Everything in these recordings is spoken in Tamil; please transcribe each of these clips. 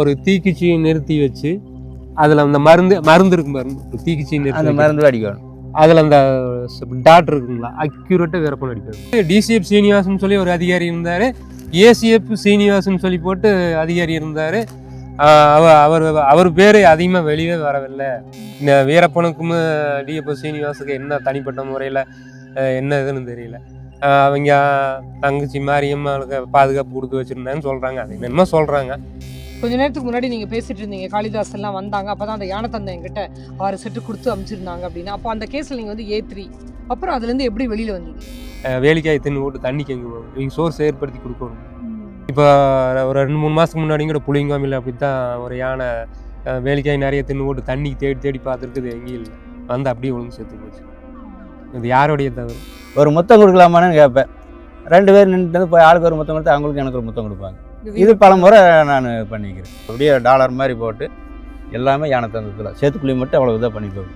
ஒரு தீக்குச்சியை நிறுத்தி வச்சு அதில் அந்த மருந்து மருந்து இருக்கும் பாருங்க. தீக்குச்சி அந்த மருந்து அடிக்கணும். அதில் அந்த டாக்டர் இருக்குங்களா அக்யூரேட்டாக விரப்பம் அடிக்கணும் டிசிஎஃப் சீனிவாசன் சொல்லி ஒரு அதிகாரி இருந்தார். ஏசிஎஃப் சீனிவாசன் சொல்லி போட்டு அதிகாரி இருந்தார். அவர் அவர் பேர் அதிகமாக வெளியே வரவில்லை. இந்த வீரப்பனுக்கும் டிஎஃப் சீனிவாசுக்கு என்ன தனிப்பட்ட முறையில் என்ன இதுன்னு தெரியல. ஆஹ் அவங்க தங்கச்சி மாரியம்மாளுக்கு பாதுகாப்பு கொடுத்து வச்சுருந்தாங்கன்னு சொல்கிறாங்க அது என்னமோ சொல்கிறாங்க கொஞ்ச நேரத்துக்கு முன்னாடி நீங்க பேசிட்டு இருந்தீங்க. காளிதாஸ் எல்லாம் வந்தாங்க. அப்பதான் அந்த யானை தந்தை என்கிட்ட ஆறு செட்டு கொடுத்து அமைச்சிருந்தாங்க அப்படின்னு. அப்போ அந்த கேஸ்ல நீங்க வந்து ஏ த்ரீ. அப்புறம் அதுல இருந்து எப்படி வெளியில வந்தீங்க? வேலிக்காய் தின்னு போட்டு தண்ணிக்கு எங்கே போகும் இவங்க சோர்ஸ் ஏற்படுத்தி கொடுக்கணும். இப்போ ஒரு ரெண்டு மூணு மாதத்துக்கு முன்னாடி கூட புளியங்காமில் அப்படி தான் ஒரு யானை வேலிக்காய் நிறைய தின்னு போட்டு தண்ணிக்கு தேடி தேடி பார்த்துருக்குது எங்கேயும் இல்லை. வந்து அப்படியே ஒழுங்கு செத்து போச்சு. இது யாருடைய தவறு? ஒரு முத்தம் கொடுக்கலாமான்னு கேட்பேன். ரெண்டு பேர் நின்று போய் ஆளுக்கு ஒரு முத்தம் கொடுத்து அவங்களுக்கு எனக்கு ஒரு முத்தம் கொடுப்பாங்க. இது பல முறை நான் பண்ணிக்கிறேன். அப்படியே டாலர் மாதிரி போட்டு எல்லாமே யானை தந்தத்தில். சேத்துக்குழி மட்டும் அவ்வளோ இதாக பண்ணிக்குவோம்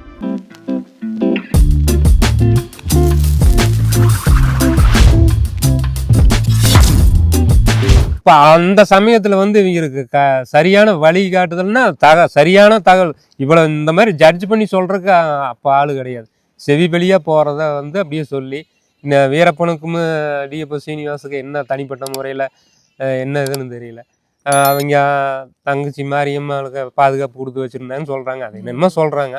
இப்போ அந்த சமயத்தில் வந்து இவங்களுக்கு க சரியான வழிகாட்டுதல்னா தக சரியான தகவல். இவ்வளோ இந்த மாதிரி ஜட்ஜ் பண்ணி சொல்கிறதுக்கு அப்போ ஆள் கிடையாது. செவி வெளியாக போகிறத வந்து அப்படியே சொல்லி இந்த வீரப்பனுக்கும் டிஎப்போ சீனிவாசுக்கு என்ன தனிப்பட்ட முறையில் என்ன இதுன்னு தெரியல. அவங்க தங்கச்சி மாரியம்மாளுக்கு பாதுகாப்பு கொடுத்து வச்சுருந்தாங்கன்னு சொல்கிறாங்க அது என்னமோ சொல்கிறாங்க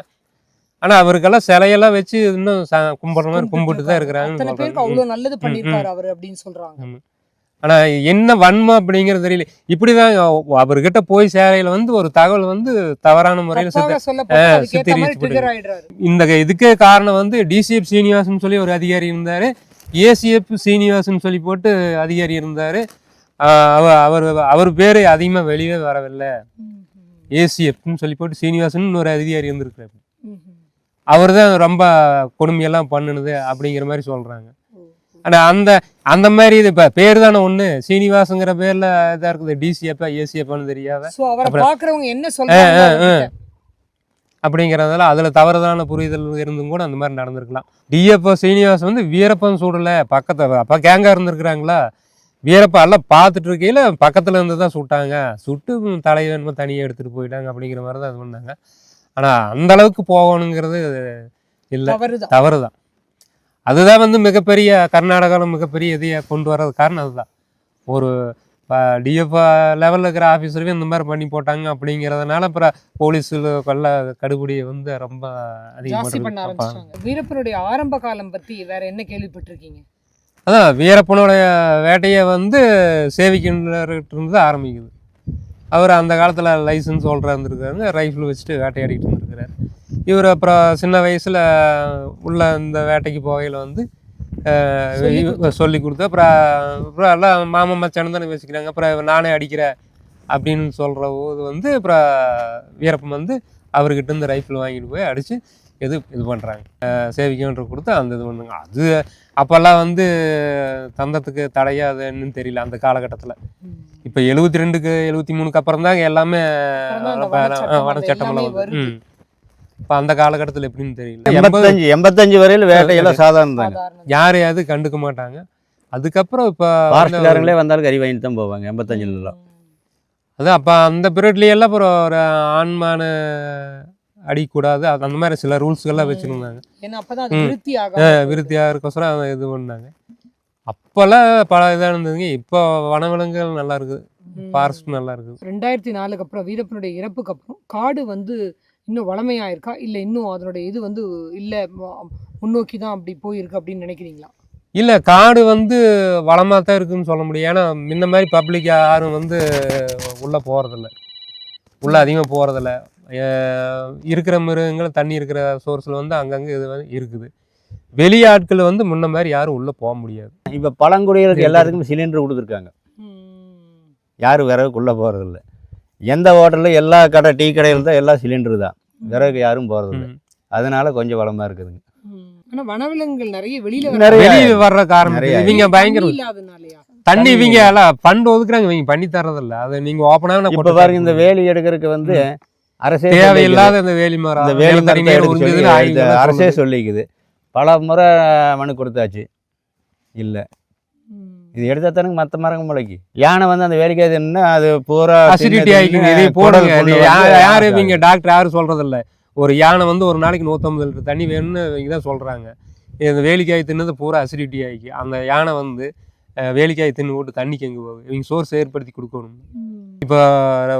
ஆனால் அவருக்கெல்லாம் சிலையெல்லாம் வச்சு இன்னும் கும்பிட்ற மாதிரி கும்பிட்டு தான் சொல்கிறாங்க அவ்வளவு நல்லது பண்ணிருக்காரு அவர் அப்படின்னு சொல்றாங்க. ஆனா என்ன வன்மம் அப்படிங்கிறது தெரியல. இப்படிதான் அவர்கிட்ட போய் சேரையில வந்து ஒரு தகவல் வந்து தவறான முறையில சித்தரிச்சு இந்த இதுக்கே காரணம் வந்து டிசிஎஃப் சீனிவாசன் சொல்லி ஒரு அதிகாரி இருந்தாரு. ஏசிஎஃப் சீனிவாசன் சொல்லி போட்டு அதிகாரி இருந்தாரு. அவர் அவர் பேரு அதிகமா வெளியே வரவில்லை. ஏசிஎஃப்னு சொல்லி போட்டு சீனிவாசன் ஒரு அதிகாரி இருந்திருக்காரு அவர் தான் ரொம்ப கொடுமையெல்லாம் பண்ணுனது அப்படிங்கிற மாதிரி சொல்றாங்க. ஆனா அந்த அந்த மாதிரி இது இப்போ பேர் தானே ஒன்று சீனிவாசங்கிற பேர்ல இதாக இருக்குது. டிசிஎப்பா ஏசிஎப்பான்னு தெரியாத. என்ன அவர்கிட்ட? அப்படிங்கிறதால அதில் தவறுதான புரிதல் இருந்தும் கூட அந்த மாதிரி நடந்திருக்கலாம். டிஎஃப்ஓ சீனிவாஸ் வந்து வீரப்பன் சூடலை பக்கத்தில் அப்போ கேங்காக இருந்திருக்கிறாங்களா? வீரப்பா எல்லாம் பார்த்துட்டு இருக்கையில் பக்கத்தில் இருந்து தான் சுட்டாங்க. சுட்டு தலையை என்னமோ தனியாக எடுத்துகிட்டு போயிட்டாங்க அப்படிங்கிற மாதிரி தான் இது பண்ணாங்க ஆனால் அந்த அளவுக்கு போகணுங்கிறது இல்லை. தவறுதான். தவறு தான் அதுதான் வந்து மிகப்பெரிய கர்நாடகாவில் மிகப்பெரிய இதையை கொண்டு வர்றது காரணம் அதுதான். ஒரு டிஎஃப் லெவலில் இருக்கிற ஆஃபீஸருமே இந்த மாதிரி பண்ணி போட்டாங்க அப்படிங்கிறதுனால அப்புறம் போலீஸில் கொல்ல கடுபிடியை வந்து ரொம்ப அதிகமாக வீரப்பனுடைய ஆரம்ப காலம் பத்தி வேற என்ன கேள்விப்பட்டிருக்கீங்க? அதான் வீரப்பனுடைய வேட்டையை வந்து தான் ஆரம்பிக்குது. அவர் அந்த காலத்தில் லைசன்ஸ் ஹோல்டராக இருந்திருக்காரு ரைஃபிள் வச்சுட்டு வேட்டையாடிட்டு இருந்திருக்கிறாரு. இவர் அப்புறம் சின்ன வயசில் உள்ள இந்த வேட்டைக்கு போகையில் வந்து சொல்லி கொடுத்து. அப்புறம் அப்புறம் எல்லாம் மாமா மச்சான் தானே வச்சுக்கிறாங்க. அப்புறம் நானே அடிக்கிறேன். அப்படின்னு சொல்கிற போது வந்து அப்புறம் வீரப்பன் வந்து அவர்கிட்ட இருந்து ரைஃபிள் வாங்கிட்டு போய் அடித்து இது இது பண்ணுறாங்க சேவிக்கன்ற கொடுத்து அந்த இது பண்ணுங்க. அது அப்போல்லாம் வந்து தந்தத்துக்கு தடையாதுன்னு தெரியல அந்த காலகட்டத்தில். இப்போ எழுபத்தி ரெண்டுக்கு எழுபத்தி மூணுக்கு அப்புறம் தாங்க எல்லாமே அப்புறம் தான் வனச்சட்டமெல்லாம் எல்லாமே வருது. வருது. ம். இப்போ அந்த காலகட்டத்தில் எப்படின்னு தெரியல. எண்பது எண்பத்தஞ்சு எண்பத்தஞ்சு வரையில் வேட்டையெல்லாம் சாதாரணம். தாங்க சாதாரண யாரையாவது கண்டுக்க மாட்டாங்க. அதுக்கப்புறம் இப்போ ஃபாரஸ்ட்காரங்களே வந்தாலும் கறி வாங்கிட்டு தான் போவாங்க எண்பத்தஞ்சுல அதான் அப்போ அந்த பீரியட்ல எல்லாம் அப்புறம் ஒரு ஆண்மான அடிக்கக்கூடாது அது அந்த மாதிரி சில ரூல்ஸ்கள்லாம். வச்சுருந்தாங்க. விருத்தியாக இருக்கோசரம் இது பண்ணாங்க. அப்போல்லாம் பல இதாக இருந்ததுங்க. இப்போ வனவிலங்குகள் நல்லா இருக்குது. ஃபாரஸ்ட் நல்லா இருக்குது. ரெண்டாயிரத்தி நாலுக்கு அப்புறம் வீரப்பனுடைய இறப்புக்கு அப்புறம் காடு வந்து இன்னும் வளமையா இருக்கா இல்ல இன்னும் அதனுடைய இது வந்து இல்ல முன்னோக்கி தான் அப்படி போயிருக்கு அப்படின்னு நினைக்கிறீங்களா? இல்லை காடு வந்து வளமாக தான் இருக்குன்னு சொல்ல முடியும். ஏன்னா முன்ன மாதிரி பப்ளிக் யாரும் வந்து உள்ளே போகிறதில்ல உள்ளே அதிகமாக போகிறதில்ல இருக்கிற மிருகங்கள் தண்ணி இருக்கிற சோர்ஸில் வந்து அங்கங்கே இது வந்து இருக்குது. வெளியாட்கள் வந்து முன்ன மாதிரி யாரும் உள்ளே போக முடியாது. இப்போ பழங்குடிகளுக்கு எல்லாத்துக்கும் சிலிண்டர் கொடுத்துருக்காங்க. யாரும் விறகுக்குள்ளே போகிறதில்ல எந்த ஹோட்டலில் எல்லா கடை டீ கடையில் தான் எல்லாம் சிலிண்டர் தான். விறகு யாரும் போகிறதில்ல. அதனால கொஞ்சம் வளமாக இருக்குதுங்க. ஆனா வனவிலங்குகள் நிறைய வெளியில வர்ற காரணம் நிறைய. இவங்க பயங்கர இல்லாதனாலயா? தண்ணி இவங்க எல்லாம் ஃபண்ட் ஒதுக்குறாங்க. இவங்க பண்ணி தரதில்ல அதை நீங்கள் ஓப்பனாக இப்போ பாருங்க இந்த வேலி எடுக்கிறதுக்கு வந்து அரசே. தேவையில்லாத இந்த வேலி மரம் இந்த வேலி நிலத்தடி மரத்தை நீர் எடுக்க சொல்லி உறிஞ்சுதுன்னு இது ஆய்வுகள் அரசே. சொல்லிக்குது. பல முறை மனு கொடுத்தாச்சு. இல்லை. இது எடுத்தா தானுங்க மற்ற மரங்க முளைக்கு. யானை வந்து அந்த வேலைக்காது என்ன அது பூரா அசிடிட்டி ஆகிக்குங்க இதை போடுங்க. குடல் இது புண்ணு யா- வந்து யாரு ஆகாது. இவங்க? டாக்டர் யாரும் சொல்றது இல்ல ஒரு யானை வந்து ஒரு நாளைக்கு நூற்றம்பது லிட்டர் தண்ணி வேணும்னு இவங்க தான் சொல்றாங்க. இந்த வேலிக்காய் தின்னது பூரா அசிடிட்டி ஆகி அந்த யானை வந்து வேலிக்காய் தின்னு போட்டு தண்ணிக்கு எங்கே போகுது? இவங்க சோர்ஸ் ஏற்படுத்தி கொடுக்கணும். இப்போ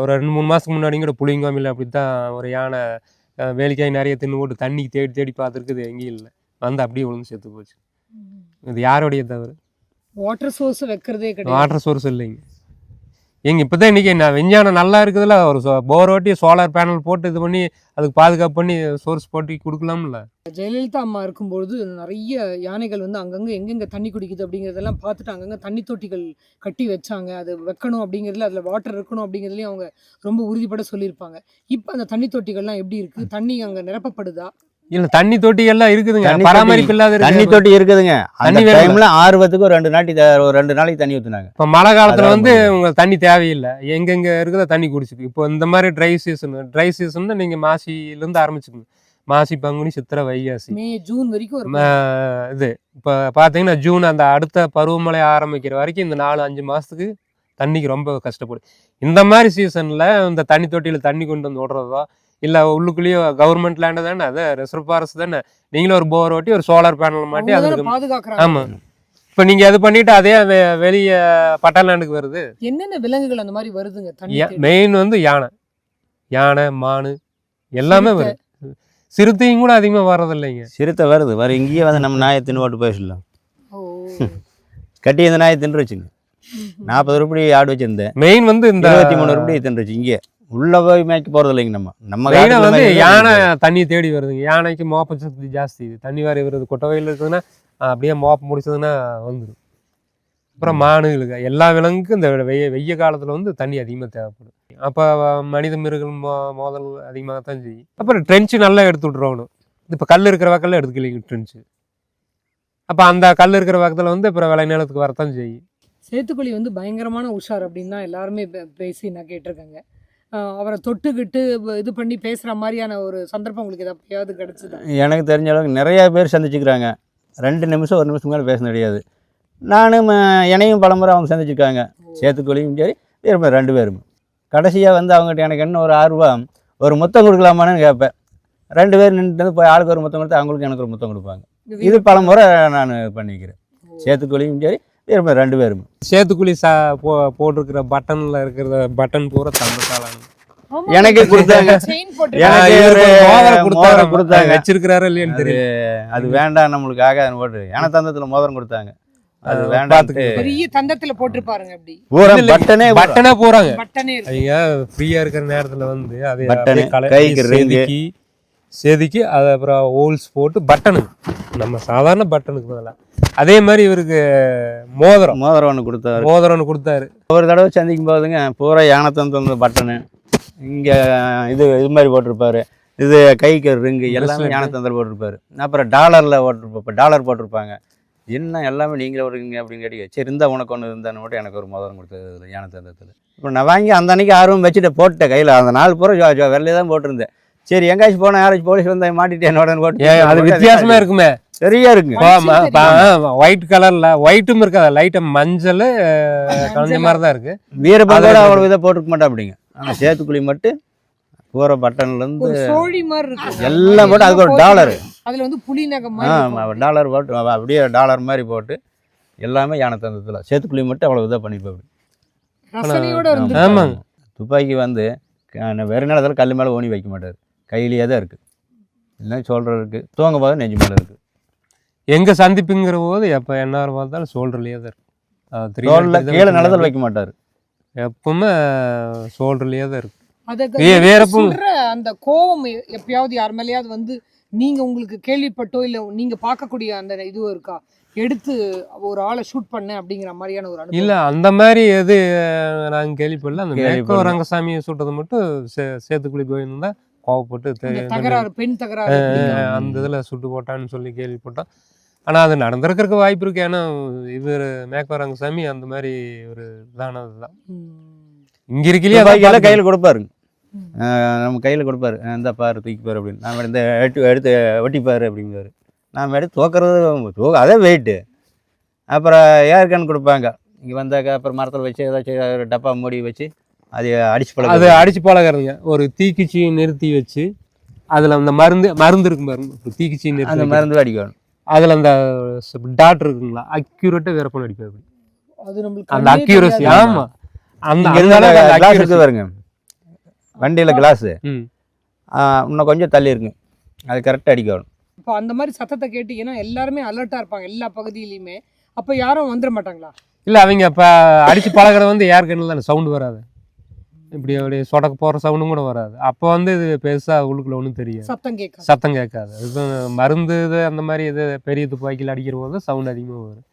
ஒரு ரெண்டு மூணு மாதத்துக்கு முன்னாடி கூட புளியங்காமில் அப்படி தான் ஒரு யானை வேலிக்காய் நிறைய தின்னு போட்டு தண்ணிக்கு தேடி தேடி பார்த்துருக்குது. எங்கேயும் இல்லை. வந்து அப்படியே விழுந்து செத்து போச்சு. இது யாருடைய தவறு? வாட்டர் சோர்ஸ் வைக்கிறதே கிடையாது. வாட்டர் சோர்ஸ் இல்லைங்க. எங்கள் இப்போ தான் இன்றைக்கி நான் விஞ்ஞானம் நல்லா இருக்குதுல்ல? ஒரு சோ போர் ஓட்டி சோலார் பேனல் போட்டு இது பண்ணி அதுக்கு பாதுகாப்பு பண்ணி சோர்ஸ் போட்டு கொடுக்கலாம்ல? ஜெயலலிதா அம்மா இருக்கும்பொழுது நிறைய யானைகள் வந்து அங்கங்கே எங்கெங்கே தண்ணி குடிக்குது அப்படிங்கிறதெல்லாம் பார்த்துட்டு அங்கங்கே தண்ணி தொட்டிகள் கட்டி வச்சாங்க. அது வைக்கணும் அப்படிங்கிறதுல அதில் வாட்டர் இருக்கணும் அப்படிங்கிறதுலையும் அவங்க ரொம்ப உறுதிப்பட சொல்லியிருப்பாங்க. இப்போ அந்த தண்ணி தொட்டிகள்லாம் எப்படி இருக்குது தண்ணி அங்கே நிரப்பப்படுதா? இல்ல தண்ணி தொட்டி எல்லாம் இருக்குதுங்க பராமரிப்பு இல்லாத தண்ணி தொட்டி இருக்குதுங்க. அந்த. டைம்ல ஆர்வத்துக்கு ஒரு ரெண்டு நாட்டி ஒரு ரெண்டு நாளைக்கு தண்ணி ஊத்துனாங்க. இப்போ மழை காலத்துல வந்து உங்களுக்கு தண்ணி தேவையில்லை. எங்கெங்க இருக்குதோ தண்ணி குடிச்சுக்கு. இப்போ இந்த மாதிரி ட்ரை சீசன் ட்ரை சீசன் நீங்க மாசில இருந்து ஆரம்பிச்சுக்கோங்க. மாசி பங்குனி சித்திரை வைகாசி. மே ஜூன் வரைக்கும் இது இப்போ பார்த்தீங்கன்னா ஜூன் அந்த அடுத்த பருவமழை ஆரம்பிக்கிற வரைக்கும் இந்த நாலு அஞ்சு மாதத்துக்கு தண்ணிக்கு ரொம்ப கஷ்டப்படும் இந்த மாதிரி சீசனில் இந்த தண்ணி தொட்டியில் தண்ணி கொண்டு வந்து விடுறதோ இல்லை உள்ளுக்குள்ளேயே கவர்மெண்ட் லேண்டு தானே அது ரிசர்வ் ஃபாரஸ்ட் தானே. நீங்களும் ஒரு போர் ஓட்டி ஒரு சோலார் பேனல் மாட்டி அதுக்கு ஆமாம் இப்போ நீங்கள் அது பண்ணிட்டு அதே வெ- வெளியே பட்டா லேண்டுக்கு வருது. என்னென்ன விலங்குகள் அந்த மாதிரி வருதுங்க? மெயின் வந்து யானை. யானை மானு எல்லாமே. வருது. சிறுத்தையும் கூட அதிகமாக வர்றதில்லைங்க. சிறுத்தை வருது. வர இங்கேயே வந்து நம்ம நாயை தின்னு போட்டு பேசலாம் ஓ. கட்டி இந்த நாயை தின்று வச்சுங்க. நாற்பது ரூபாய் ஆடு வச்சிருந்தேன். மெயின் வந்து இந்த இருபத்தி மூணு ரூபாய் தின்று வச்சு இங்கே உள்ள போய் மேய்க்க போறது இல்லைங்க நம்ம. நம்ம மெயினாக வந்து யானை தண்ணி தேடி வருதுங்க. யானைக்கு மோப்ப சக்தி ஜாஸ்தி. தண்ணி வாரி வருது கொட்டவையில் இருக்குதுன்னா அப்படியே மோப்ப முடிச்சதுன்னா வந்துடும் அப்புறம் மானுகளுக்கு எல்லா விலங்குக்கும் இந்த வெய்ய வெய்ய காலத்தில் வந்து தண்ணி அதிகமாக தேவைப்படும். அப்போ மனித மிருகங்கள் மோ மோதல் அதிகமாக தான் செய்யும். அப்புறம் ட்ரென்ச்சு நல்லா எடுத்து விட்றோணும் இப்போ கல் இருக்கிற பக்கத்தில் எடுத்துக்கலைங்க ட்ரென்ச்சு அப்போ அந்த கல் இருக்கிற பக்கத்தில் வந்து அப்புறம் விளைநிலத்துக்கு வரத்தான் செய்யும். சேத்துக்குழி வந்து பயங்கரமான உஷார் அப்படின்னு தான் எல்லாருமே பேசி நான் கேட்டிருக்கேங்க. அவரை தொட்டுக்கிட்டு இது பண்ணி பேசுற மாதிரியான ஒரு சந்தர்ப்பம் உங்களுக்கு எப்பயாவது கிடைச்சதா? எனக்கு தெரிஞ்ச அளவுக்கு நிறைய பேர் சந்திச்சுக்கிறாங்க. ரெண்டு நிமிஷம் ஒரு நிமிஷம் மேலே பேச முடியாது. நானும் என்னையும் பலமுறை அவங்க சந்திச்சிருக்காங்க. சேத்துக்குழியும் சரி இருப்பேன் ரெண்டு பேரும். கடைசியாக வந்து அவங்ககிட்ட எனக்கு என்ன ஒரு ஆர்வம் ஒரு முத்தம் கொடுக்கலாமான்னு கேட்பேன். ரெண்டு பேர் நின்று போய் ஆளுக்கு ஒரு முத்தம் கொடுத்து அவங்களுக்கு எனக்கு ஒரு முத்தம் கொடுப்பாங்க. இது பல முறை நான் பண்ணிக்கிறேன். சேத்துக்குழியும் சரி இருப்பேன் ரெண்டு பேரும் சேத்துக்குழி சா போ போட்டிருக்கிற பட்டனில் இருக்கிற பட்டன் பூரா தம்பத்தாளாங்க ஆமா, எனக்கு கொடுத்தாங்க. போட்டு எனக்கு மோதிரம் கொடுத்தாங்க. வச்சிருக்கிறாரா இல்லையான்னு அது தெரியும் அது வேண்டாம் நம்மளுக்கு ஆகாதுன்னு போட்டு எனத்தந்தத்தில் மோதிரம் கொடுத்தாங்க அது வேண்டாம். பெரிய தந்தத்துல போட்டிருப்பாருங்க அப்படி பூரா இல்ல, பட்டனே. பட்டனே போறாங்க பட்டனே இருக்கு. அவங்க ஃப்ரீயா இருக்கிற நேரத்துல வந்து அதை பட்டனு, கைக்கு. செதுக்கி அதை அப்புறம் ஹோல்ஸ் போட்டு பட்டனு நம்ம சாதாரண பட்டனுக்கு பதிலா. அதே மாதிரி இவருக்கு மோதிரம். மோதிரம் ஒன்று கொடுத்தாரு. மோதிரம்னு கொடுத்தாரு. ஒரு தடவை சந்திக்கும் போதுங்க பூரா யானத்தந்த பட்டனு இங்கே இது இது மாதிரி போட்டிருப்பாரு. இது கைக்கு ரிங்கு எல்லாமே. யானத்தந்தல் போட்டிருப்பாரு. அப்புறம் டாலரில் போட்டிருப்பா டாலர் போட்டிருப்பாங்க. என்ன எல்லாமே நீங்களே வருவீங்க அப்படின்னு கேட்டீங்க. சரி இருந்தா உனக்கு ஒன்று இருந்தான்னு மட்டும் எனக்கு ஒரு மோதிரம் கொடுத்தது யானத்தந்தத்தில் இப்போ நான் வாங்கி அந்த அன்னைக்கு ஆர்வம் வச்சுட்டு போட்டேன் கையில். அந்த நாள் பூரா வெள்ளையே தான் போட்டிருந்தேன். சரி எங்காச்சும் போனால் யாராச்சும் போலீஸ் வந்தால் மாட்டிட்டு என்னோட போட்டு ஏன் அது வித்தியாசமா இருக்குமே. சரியா இருக்குங்க மஞ்சள் ஒயிட் கலர்ல ஒயிட்டும் இருக்காது லைட்டா மஞ்சள் கலந்த மாதிரி தான் இருக்கு. வீரபங்கோட அது- அவ்வளோ இதை போட்டிருக்க மாட்டா அப்படிங்க. ஆனால் சேத்துக்குழி மட்டும் பூரா பட்டன்லேருந்து ஒரு சோழி மாதிரி இருக்கு. எல்லாம் போட்டு அதுக்கு ஒரு டாலரு அதுல வந்து புலி நகம். டாலர் போட்டு அப்படியே டாலர் மாதிரி போட்டு எல்லாமே யானை தந்தத்தில் சேத்துக்குழி மட்டும் அவ்வளோ இதாக பண்ணிப்பா அப்படி. ரசனையோட இருந்து ஆமாங்க. துப்பாக்கி வந்து வெறும் நேரத்தில் கல் மேலே ஓனி வைக்க மாட்டார். கையிலேயே தான் இருக்குது இல்லை சொல்கிறதுக்கு தூங்க போது நெஞ்சு மேலே இருக்குது எங்க சந்திப்புங்கிற போது எப்ப என்ன பார்த்தாலும் சோல்டர்லயே தான் இருக்கு. அது three தோளில் hundred கீழே நிலத்தில் வைக்க மாட்டார். எப்பவுமே சோல்டர்லயே தான் இருக்கு. அத வே- வேற பூ- சுடுற அந்த கோவம் எ- எப்பயாவது யார் மேலயாவது வந்து நீங்க உங்களுக்கு கேள்விப்பட்டோ இல்ல நீங்க பார்க்கக்கூடிய அந்த இதுவும் இருக்கா? எடுத்து ஒரு ஆளை ஷூட் பண்ண அப்படிங்கிற மாதிரியான ஒரு இல்ல அந்த மாதிரி எது அஹ், நாங்க கேள்விப்படல. அந்த கேள்விப்படல. ரங்கசாமியை சுட்டது மட்டும் சே- சேத்துக்குழி கோவிந்தன் தான். கோவப்பட்டு தகராறு பெண் தகராறு அந்த இதுல சுட்டு போட்டான்னு சொல்லி கேள்விப்பட்டோம். ஆனா அது நடந்திருக்கிறதுக்கு வாய்ப்பு இருக்கு. ஏன்னா இவர் மேற்கோ ரங்கசாமி அந்த மாதிரி ஒரு இதானதுதான் ம். இங்க இருக்கலையே துப்பாக்கியெல்லாம் கையில். ஆஹ் நம்ம கையில் கொடுப்பாரு. இந்தா பாரு தூக்கி பாரு அப்படின்னு. நான் இந்த எடுத்து எடுத்து ஒட்டிப்பாரு அப்படிங்கிறாரு நான் எடுத்து தோக்கிறது தூக்க அதே வெயிட்டு அப்புறம் ஏர்கன் கொடுப்பாங்க. இங்கே வந்தாக்க அப்புறம் மரத்தில் வச்சு ஏதாச்சும் ஒரு டப்பா மூடி வச்சு அதை அடிச்சு அது பழக அடிச்சு பழகிறதுங்க. ஒரு தீக்குச்சி நிறுத்தி வச்சு அதுல அந்த மருந்து மருந்து இருக்கு பாருங்க. ஒரு தீக்குச்சி அந்த நிறுத்தி வைக்கிறது. மருந்து அடிக்கணும். அதுல அந்த டாட் இருக்குங்களா அக்யூரேட்டா வேற அடிப்பாரு அது நம்மளுக்கு அந்த அக்யூரசி தெரியாது. ஆமா. அந்த அந்த அந்த கிளாஸ் accuracy. இருக்கு பாருங்க. வண்டியில் கிளாஸு ம். இன்னும் கொஞ்சம் தள்ளி இருக்குங்க அது கரெக்டாக அடிக்கணும். இப்போ அந்த மாதிரி சத்தத்தை கேட்டீங்கன்னா எல்லாருமே அலர்ட்டா இருப்பாங்க எல்லா பகுதியிலயுமே. அப்ப யாரும் வந்துட மாட்டாங்களா? இல்ல அவங்க இப்ப அடிச்சு பழகிறது வந்து ஏர் கண்ணில் தானே சவுண்டு வராது. இப்படி அப்படி சொடக்கு போற சவுண்டும் கூட வராது. அப்போ வந்து இது பெருசா உள்ளுக்குள்ள ஒன்றும் தெரியாது. சத்தம் கேட்காது. சத்தம் கேட்காது. இது மருந்து இது அந்த மாதிரி இது பெரிய துப்பாக்கியில் அடிக்கிற போது சவுண்ட் அதிகமாக வரும்.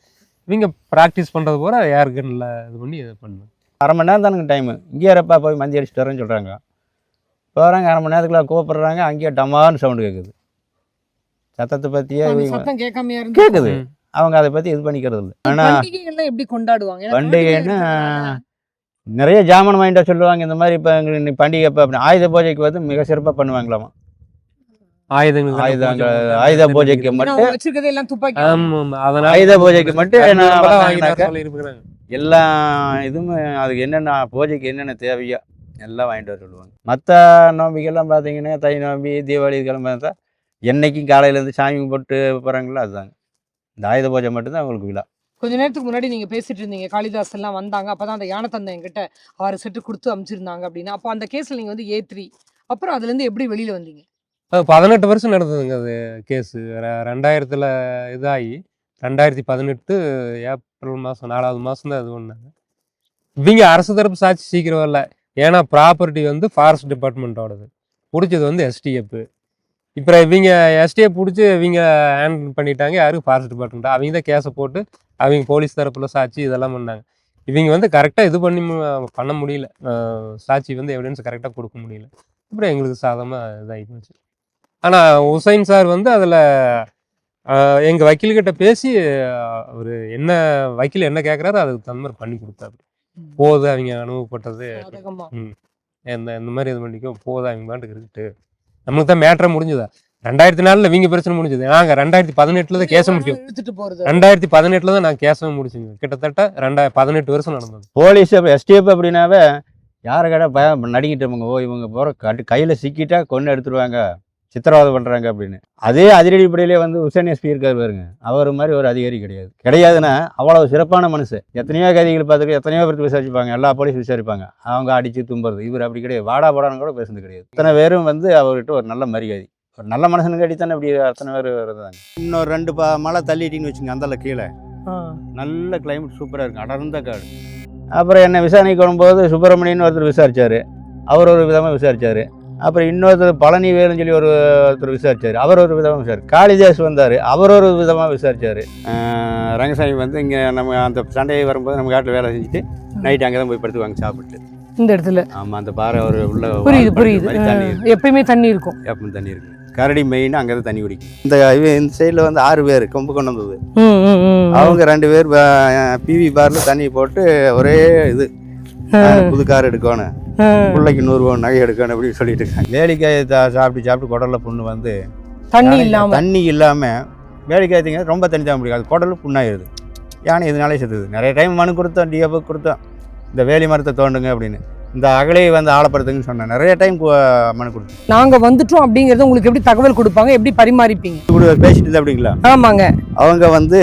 இவங்க ப்ராக்டிஸ் பண்ணுறது போல ஏர் கன்னில் இது பண்ணி இது பண்ணுவேன் அரை மணி நேரம் தானுங்க டைமு இங்கேயே இருப்பா போய் மந்தி அடிச்சுட்டு வரேன்னு சொல்கிறாங்க போகிறாங்க அரை மணி நேரத்துக்குள்ள கூப்பிடுறாங்க அங்கேயே டமான்னு சவுண்டு கேட்குது. சத்தத்தை பற்றியே அந்த இவங்க சத்தம் கேட்காமையா இருந்து கேட்குது. அவங்க அதை பற்றி இது பண்ணிக்கிறது இல்லை. ஆனால் எப்படி கொண்டாடுவாங்க? பண்டிகைன்னா பண்டிகை நிறைய ஜாமான் வாங்கிட்டா சொல்லுவாங்க இந்த மாதிரி இப்போ எங்களுக்கு பண்டிகை இப்போ அப்படி ஆயுத பூஜைக்கு வந்து மிக சிறப்பாக பண்ணுவாங்களாமா? ஆயுதங்கள் ஆயுதங்க ஆயுத பூஜைக்கு மட்டும். அவங்க வச்சிருக்கதே எல்லாம் துப்பாக்கி. ஆமா ஆமா அதனால ஆயுத பூஜைக்கு மட்டும் எல்லா இதுவுமே அதுக்கு என்னென்ன பூஜைக்கு என்னென்ன தேவையோ எல்லாம் வாங்கிட்டு வர சொல்லுவாங்க. மற்ற நோம்பிக்கெல்லாம் பார்த்தீங்கன்னா தை நோம்பி தீபாவளி இதெல்லாம் பார்த்தா என்னைக்கும் காலையிலேருந்து சாமி போட்டு போகிறாங்களோ அதுதாங்க. இந்த ஆயுத பூஜை மட்டும்தான் அவங்களுக்கு விழா. கொஞ்ச நேரத்துக்கு முன்னாடி நீங்கள் பேசிட்டு இருந்தீங்க. காளிதாஸ் எல்லாம் வந்தாங்க. அப்பதான் அந்த யானை தந்தை என்கிட்ட ஆறு செட்டு கொடுத்து அமிச்சிருந்தாங்க அப்படின்னா. அப்போ அந்த கேஸில் நீங்கள் வந்து ஏ த்ரீ அப்புறம் அதுலேருந்து எப்படி வெளியில் வந்தீங்க? அது பதினெட்டு வருஷம் நடந்ததுங்க அது கேஸு ரெண்டாயிரத்தில் இதாகி ரெண்டாயிரத்தி பதினெட்டு ஏப்ரல் மாதம் நாலாவது மாதம் தான் இது பண்ணாங்க இவங்க அரசு தரப்பு சாட்சி சீக்கிரம் வரல. ஏன்னா ப்ராப்பர்ட்டி வந்து ஃபாரஸ்ட் டிபார்ட்மெண்ட்டோடது பிடிச்சது வந்து எஸ்டிஎஃப் இப்போ இவங்க எஸ்டிஎஃப் பிடிச்சி இவங்க ஹேண்டில் பண்ணிட்டாங்க. யாரும் ஃபாரஸ்ட் டிபார்ட்மெண்ட் அவங்க தான் கேஸை போட்டு அவங்க போலீஸ் தரப்புல சாட்சி இதெல்லாம் பண்ணாங்க. இவங்க வந்து கரெக்டாக இது பண்ணி மு- பண்ண முடியல. சாட்சி வந்து எவிடன்ஸ் கரெக்டாக கொடுக்க முடியல. அப்புறம் எங்களுக்கு சாதமாக இதாகி போச்சு ஆனால் உசைன் சார் வந்து அதில் எங்கள் வக்கீல்கிட்ட பேசி அவர் என்ன வக்கீல் என்ன கேட்குறாரோ அதுக்கு தகுந்த மாதிரி பண்ணி கொடுத்தாரு. போகுது அவங்க அனுபவப்பட்டது. சாதகமா. இந்த இந்த மாதிரி இது பண்ணிக்கோ போகுது அவங்க பாட்டுக்கு இருக்குது நம்மளுக்கு தான் மேட்ரை முடிஞ்சுதா? ரெண்டாயிரத்தி நாலில் இவங்க பிரச்சனை முடிஞ்சது. நாங்கள் ரெண்டாயிரத்தி பதினெட்டில் தான் முடிச்சோம் இழுத்துட்டு போறது. ரெண்டாயிரத்தி பதினெட்டில் தான் நான் கேஸை முடிச்சுங்க. கிட்டத்தட்ட ரெண்டாயிர பதினெட்டு வருஷம் நடந்தது. போலீஸ் எஸ்டிஎஃப் அப்படின்னாவே யாரை கடை பய நடிக்கிட்டவங்க ஓ இவங்க போகிற கட்டு கையில் சிக்கிட்டா கொண்டு எடுத்துருவாங்க. சித்திரவதை பண்ணுறாங்க அப்படின்னு. அதே அதிரடிப்படையிலே வந்து உசேன் எஸ்பி இருக்கார் பாருங்க. அவர் மாதிரி ஒரு அதிகாரி கிடையாது. கிடையாதுன்னா அவ்வளவு சிறப்பான மனுஷன். எத்தனையோ கைதிகள் பார்த்துட்டு எத்தனையோ பேருக்கு விசாரிப்பாங்க எல்லா போலீஸ் விசாரிப்பாங்க. அவங்க அடித்து தும்புறது. இவர் அப்படி கிடையாது. வாடா போடான்னு கூட பேசுனது கிடையாது. இத்தனை பேரும் வந்து அவர்கிட்ட ஒரு நல்ல மரியாதை. ஒரு நல்ல மனுஷனுக்கு அடித்தானே இப்படி அத்தனை பேர் வருதாங்க இன்னொரு ரெண்டு ப மலை தள்ளிட்டின்னு வச்சுங்க அந்தல கீழே. நல்ல கிளைமேட் சூப்பராக இருக்கும் அடர்ந்த காடு. அப்புறம் என்னை விசாரணைக்கு வரும்போது சுப்பிரமணியன் ஒருத்தர் விசாரிச்சார். அவர் ஒரு விதமாக விசாரிச்சார். அப்புறம் இன்னொருத்தர் பழனி வேலுன்னு சொல்லி ஒரு ஒருத்தர் விசாரிச்சார். அவர் ஒரு விதமாக விசாரி காளிதாஸ் வந்தார் அவர் ஒரு விதமாக விசாரிச்சார். ரங்கசாமி வந்து இங்கே நம்ம அந்த சண்டையை வரும்போது நம்ம காட்டில் வேலை செஞ்சுட்டு நைட் அங்கே தான் போய் படுத்துவாங்க சாப்பிட்டு. இந்த இடத்துல? ஆமாம் அந்த பாறை ஒரு உள்ள புரியுது புரியுது. மாதிரி தண்ணி அஹ் எப்பயுமே தண்ணி இருக்கும். ஏப்பம் தண்ணி இருக்கு கரடி மெயின் அங்கே தான் தண்ணி குடிக்கும். இந்த இந்த சைடில் வந்து ஆறு பேர் கொம்பு கொண்டு வந்தது. அவங்க ரெண்டு பேர் பிவி பார்ல தண்ணி போட்டு ஒரே இது புது கார் எடுக்கணும் பிள்ளைக்கு நூறுரூவா நகை எடுக்கணும் அப்படின்னு சொல்லிட்டு இருக்காங்க. வேலிக்காயை சாப்பிட்டு சாப்பிட்டு குடல்ல புண்ணு வந்து தண்ணி இல்லாம. தண்ணி இல்லாம வேலிக்காய் திங்க ரொம்ப தண்ணி தான் முடியாது குடல் புண்ணாயிருது. யானை இதனாலே செத்துது. நிறைய டைம் மனு கொடுத்தோம் டிஎஃப் கொடுத்தோம். இந்த வேலி மரத்தை தோண்டுங்க அப்படின்னு. இந்த அகலையை வந்து ஆழப்படுத்துங்கன்னு சொன்னேன். நிறைய டைம் மனு கொடுத்தோம். நாங்க வந்துட்டோம் அப்படிங்கறது உங்களுக்கு எப்படி தகவல் கொடுப்பாங்க? எப்படி பரிமாறிப்பீங்க? இப்படி பேசிட்டு அப்படிங்களா? ஆமாங்க. அவங்க வந்து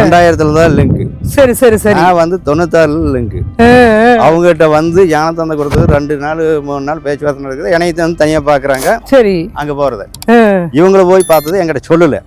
ரெண்டாயிரத்துல தான் லிங்க் சரி சரி சரி. நான் வந்து தொண்ணூத்தாறுல லிங்க். அவங்ககிட்ட வந்து யானை தந்தை கொடுத்தது ரெண்டு நாள் மூணு நாள் பேச்சுவார்த்தை நடக்குது. என்னைய வந்து தனியாக பார்க்குறாங்க சரி. அங்கே போகிறத இவங்கள போய் பார்த்தது என்கிட்ட சொல்லலை.